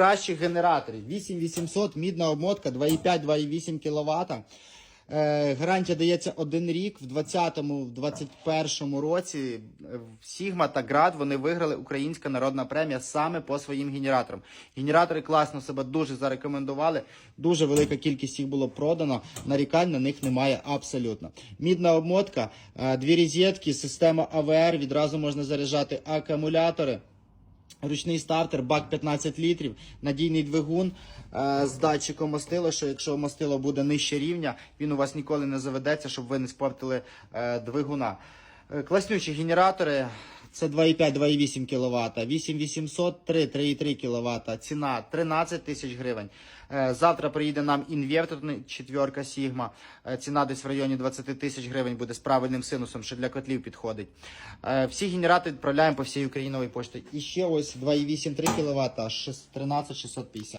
кращих генераторів. 8800, мідна обмотка, 2,5-2,8 кВт. Е, гарантія дається один рік. В 20-му, в 21-му році е, Сігма та Град вони виграли Українська народна премія саме по своїм генераторам. Генератори класно себе дуже зарекомендували. Дуже велика кількість їх було продано. Нарікань на них немає абсолютно. Мідна обмотка, е, дві розетки, система АВР. Відразу можна заряджати акумулятори. Ручний стартер, бак 15 літрів, надійний двигун е, з датчиком мастила, що якщо мастило буде нижче рівня, він у вас ніколи не заведеться, щоб ви не спортили е, двигуна. Е, класнючі генератори. Це 2,5-2,8 кВт, 8800, 3, 3,3 кВт, ціна 13 тисяч гривень. Е, Завтра приїде нам інверторний четверка Сігма. Е, Ціна десь в районі 20 тисяч гривень буде з правильним синусом, що для котлів підходить. Е, Всі генератори відправляємо по всій Україні нової пошті. І ще ось 2,8-3 кВт, 13 650.